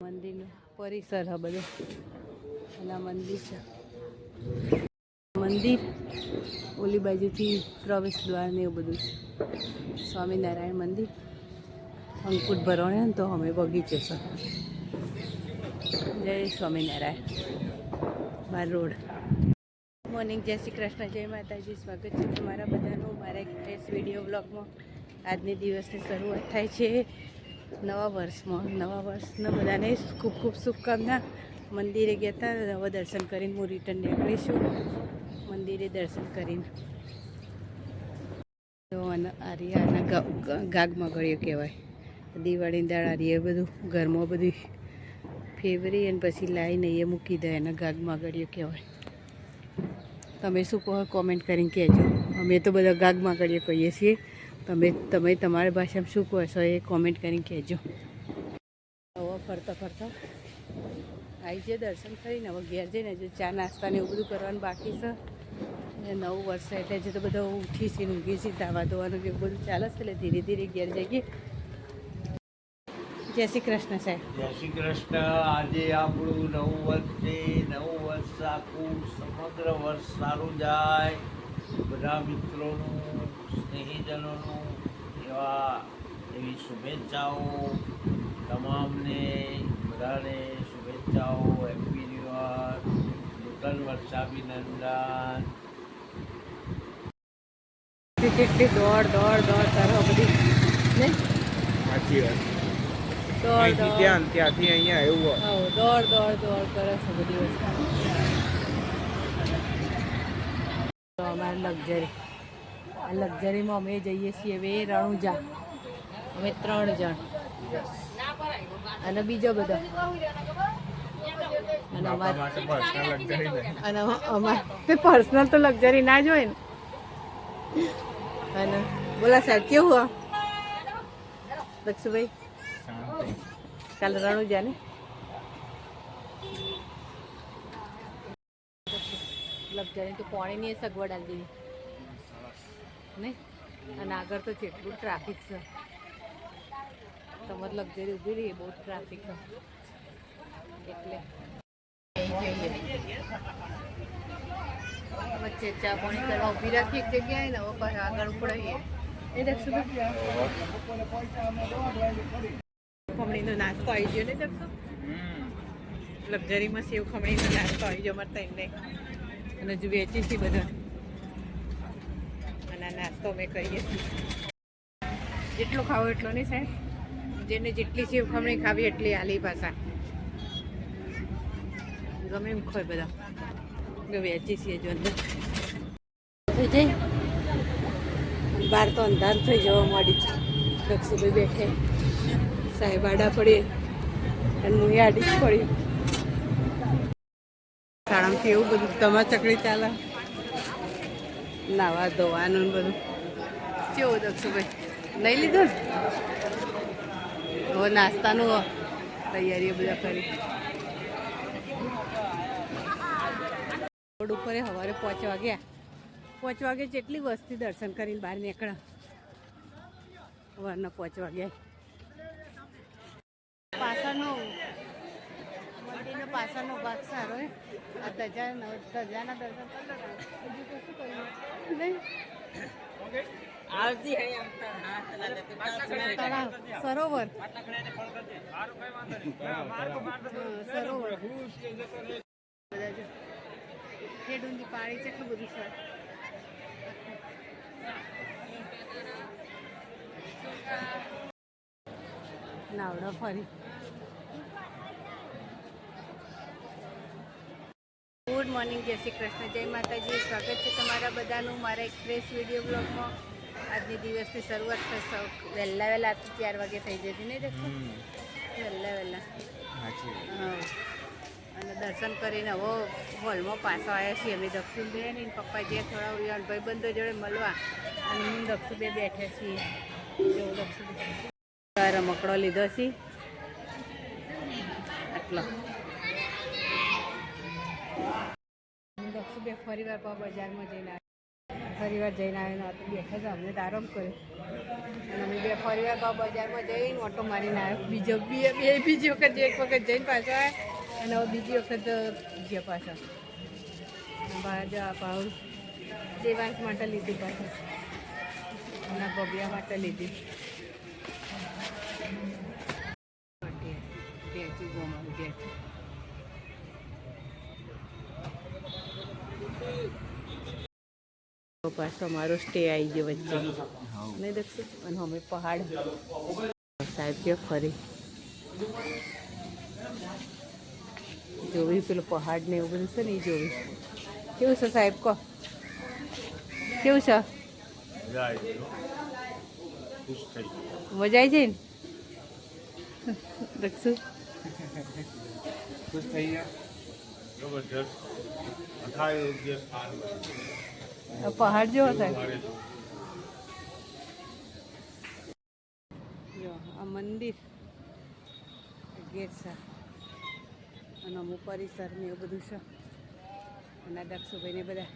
મંદિરનું પરિસર હા બધું. મંદિર છે. મંદિર, ઓલી બાજુથી પ્રવેશ દ્વાર ને એવું બધું છે. સ્વામિનારાયણ મંદિર. અંકુટ ભરવાણે તો અમે બગીચો છે. જય સ્વામિનારાયણ. બાર રોડ. મોર્નિંગ જય શ્રી કૃષ્ણ, જય માતાજી, સ્વાગત છે તમારા બધાનું મારા એક ફ્રેશ વીડિયો બ્લોગમાં આજની દિવસની શરૂઆત થાય છે નવા વર્ષમાં. નવા વર્ષના બધાને ખૂબ ખૂબ શુભકામના. મંદિરે ગયા હતા હવે દર્શન કરીને હું રિટર્ન નીકળીશું મંદિરે દર્શન કરીને. આરિયાના ગાગમાં ગળ્યો કહેવાય. દિવાળીની દાળ આર્ય બધું, ઘરમાં બધું ફેવરી અને પછી લાવીને એ મૂકી દે એના ગાગમાં ગળ્યો કહેવાય. તમે શું કહો કોમેન્ટ કરીને કહેજો. અમે તો બધા ગાગમાં ગળ્યો કહીએ છીએ. તમે તમે તમારી ભાષામાં શું કહો છો એ કોમેન્ટ કરીને કહેજો. હવે ફરતા ફરતા. આવી જાય દર્શન કરીને. હવે ઘેર જઈને હજુ ચા, નાસ્તા ને એવું બધું કરવાનું બાકી છે. અને નવું વર્ષ એટલે હજુ તો બધા ઉઠી છે ઊંઘી છે દાવા ધોવાનું કે બધું ચાલે છે એટલે ધીરે ધીરે ઘેર જઈએ. જય શ્રી કૃષ્ણ સાહેબ જય શ્રી કૃષ્ણ. આજે આપણું નવું વર્ષ છે. નવું વર્ષ આખું સમગ્ર વર્ષ સારું જાય. બધા મિત્રોનું સ્નેહીજનોનું એવા એવી શુભેચ્છાઓ. તમામને બધાને શુભેચ્છાઓ. હેપી ન્યુ યર નૂતન વર્ષાભિનંદન. કેટલી દોડ દોડ દોડ કરો બધી. સાચી વાત. દોડ દોડ. ત્યાં ત્યાંથી અહીંયા એવું હોય. દોડ દોડ દોડ કરે છે બધી વસ્તુ. અમારે લક્ઝરી. આ લક્ઝરીમાં અમે જઈએ છીએ હવે રણુજા. અમે ત્રણ જણ. અને બીજો બધો. અને અમારે પર્સનલ તો લક્ઝરી ના જ ને. અને બોલા સાહેબ કેવું દક્ષુભાઈ. કાલે રણુજા ને લક્ઝરી તો પાણીની સગવડ આવી દીધી નહીં? અને આગળ તો કેટલું ટ્રાફિક છે. તમારે લક્ઝરી ઊભી રહી બહુ ટ્રાફિક છે. એટલે. વચ્ચે ચા પાણી કરવા ઊભી રાખી એક જગ્યાએ ને આગળ ઉપડાવીએ. એ દક્ષુભાઈ ખમણીનો નાસ્તો આવી ગયો ને દક્ષુ લક્ઝરીમાં સેવ ખમણીનો નાસ્તો આવી ગયો મારે એમને અને હજુ વેચી છે બધા. અને નાસ્તો અમે કરીએ જેટલો ખાવો એટલો નહીં સાહેબ. જેને જેટલી સેવ ખમણી ખાવી એટલી આલી પાછા. ગમે એમ ખોય બધા. વેચી છીએ જો અંદર. બહાર તો અંધાર થઈ જવા છે. દક્ષુભાઈ બેઠે. સાહેબ, આડા પડીએ અને હું આડી જ પડી. શાળામાંથી એવું બધું તમા ચકડી ચાલે? નાવા ધોવાનું બધું. કેવું દક્ષુભાઈ લઈ લીધું ને? હવે નાસ્તાનું તૈયારીઓ બધા કરી. રોડ ઉપર સવારે પાંચ વાગ્યા. પાંચ વાગે જેટલી વસ્તી દર્શન કરીને બહાર નીકળ્યા સવારના પાંચ વાગ્યા. પાછળનો મંદિરનો પાછળનો ભાગ સારો હે. આ ધજા ધજાના દર્શન નહીં. સરોવર. સરોવર. બધા પાણી છે એટલું બધું છે. નાવડા ફરી. ગુડ મોર્નિંગ જય શ્રી કૃષ્ણ. જય માતાજી. સ્વાગત છે તમારા બધાનું મારા એક્સપ્રેસ વીડિયો બ્લોગમાં. આજની દિવસની શરૂઆત થશે વહેલા વહેલા ચાર વાગે થઈ જતી નહીં દેખો. વહેલા વહેલા. હા. અને દર્શન કરીને હવે હોલમાં પાછો આવ્યા છીએ. અમે બે ને એના પપ્પા જે થોડા ભાઈબંધો જોડે મળવા. અને હું દક્ષુભાઈ બેઠા છીએ. જો આ રમકડો લીધો છે. આટલો. દક્ષુબે ફરી વાર બજારમાં જઈને ફરી વાર જઈને આવ્યો હતો બેઠા તો અમને તો આરામ કર્યો. અને અમે બે ફરી વાર બજારમાં જઈને ઓટો મારીને આવ્યો. બીજો બે બીજી વખત એક વખત જઈને પાછો આવે અને હવે બીજી વખત ગયા પાછો. ભાજા ભાવ દેવાંશ માટે લીધી પાછો. અને ભવ્યા માટે લીધી. તો પાછો મારો સ્ટે આવી ગયો વચ્ચે. નહીં દેખશું? અને અમે પહાડ. સાહેબ કે ફરી. જોવી પેલું પહાડ ને એવું બધું છે ને એ જોવી કેવું છે સાહેબ કહો? કેવું છે? મજા આવી જાય ને? દેખશું? ખુશ થઈ ગયા? પહાડ જેવો થાય. આ મંદિર. ગેટ છે. અને અમુક પરિસર ને એવું બધું છે. અને આ દક્ષુભાઈને બધા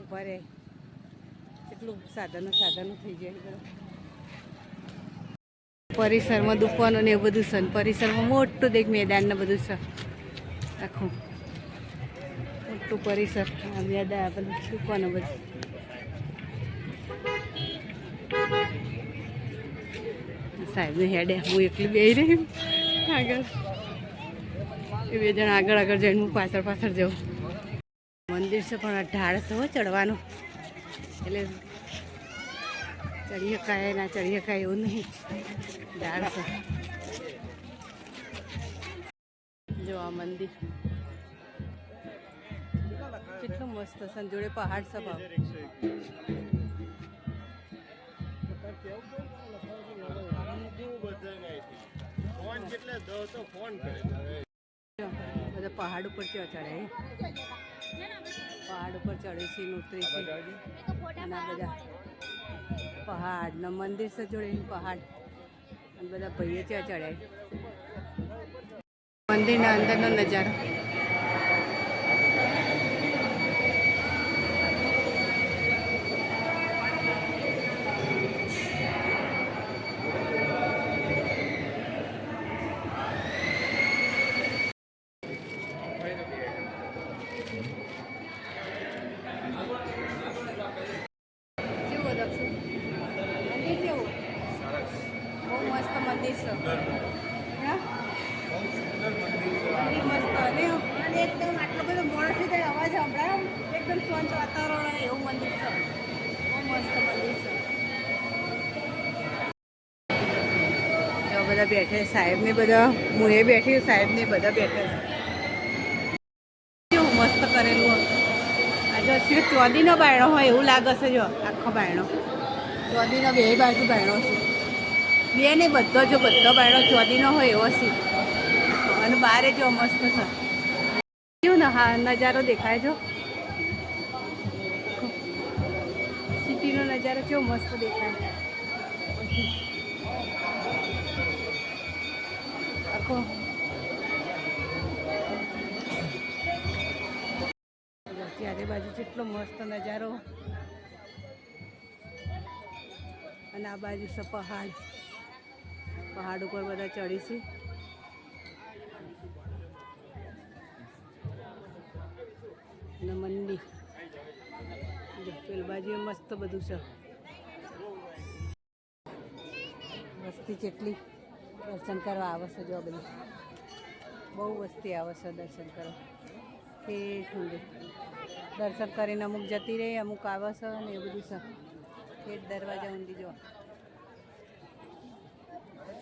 ઊભા રહે. કેટલું સાધનો સાધનો થઈ જાય. બધા પરિસરમાં દુકાનો ને એવું બધું છે ને. પરિસરમાં મોટું દેખ મેદાન ને બધું છે. આખું. મોટું પરિસર. મેદાન બધું દુકાનો બધું. સાહેબ હેડે. હું એકલી બે રહી. આગળ. એ બે જણ આગળ આગળ જઈને હું પાછળ પાછળ જાઉં. મંદિર છે, પણ ઢાળ છે ચડવાનું. એટલે ચડી શકાય ના ચડી શકાય એવું નહીં. આ મંદિર. કેટલું મસ્ત છે જોડે પહાડ કરે બધા પહાડ ઉપર ચડ- ચડે. પહાડ ઉપર ચડે છે ઉતરી છે. બધા પહાડ, ને મંદિર છે જોડે, પહાડ. બધા ભાઈએ ત્યાં ચડે મંદિરના અંદરનો નજારો કેવું દક્ષુ મંદિર કેવું બહુ મસ્ત મંદિર છે. હા? મંદિર મસ્ત અને અને એકદમ આટલો બધો મોડો છે અવાજ સંભળાય. એકદમ સ્વચ્છ વાતાવરણ એવું મંદિર છે. બહુ મસ્ત મંદિર છે. જો બધા બેઠે સાહેબ ને બધા હું એ બેઠી સાહેબ ને બધા બેઠા છે. કેવું મસ્ત કરેલું આજે સિર્ફ ચોદીનો બાયણો હોય એવું લાગે છે જો આખો બાયણો. ચોદીનો બે બાજુ બાયણો છે. બે ને બધો જો બધો બાયડો ચોદીનો હોય એવો સી અને બારે જો મસ્ત છે. કેવું હા, નજારો દેખાય જો. સિટીનો નજારો કેવો મસ્ત દેખાય. આખો. ચારે બાજુ કેટલો મસ્ત નજારો. અને આ બાજુ છે પહાડ. પહાડ ઉપર બધા ચડીશું અને મંદિર બાજુ મસ્ત બધું છે. વસ્તી જેટલી દર્શન કરવા આવે છે જો બધી. બહુ વસ્તી આવે છે દર્શન કરવા. સુધી દર્શન કરીને અમુક જતી રહી, અમુક આવે છે ને એ બધું છે. એ દરવાજા ઊંધી જો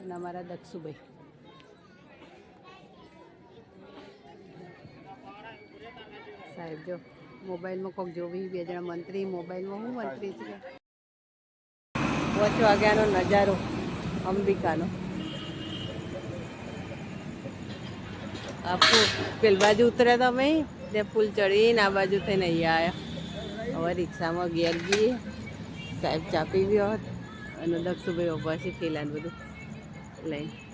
અને અમારા દક્ષુભાઈ. સાહેબ, જો, મોબાઈલમાં કોઈક જોવી, બે જણા મંત્રી, મોબાઈલમાં હું મંત્રી છે પાંચ વાગ્યાનો નજારો, અંબિકાનો. આ પુલ પેલ બાજુ ઉતર્યા તમે તે પુલ ચડીને આ બાજુ થઈને અહીંયા આવ્યા. હવે રિક્ષામાં ઘેર ગઈએ સાહેબ ચાપી ગયો. અને દક્ષુભાઈ ઊભા છે થેલાને બધું. Nè!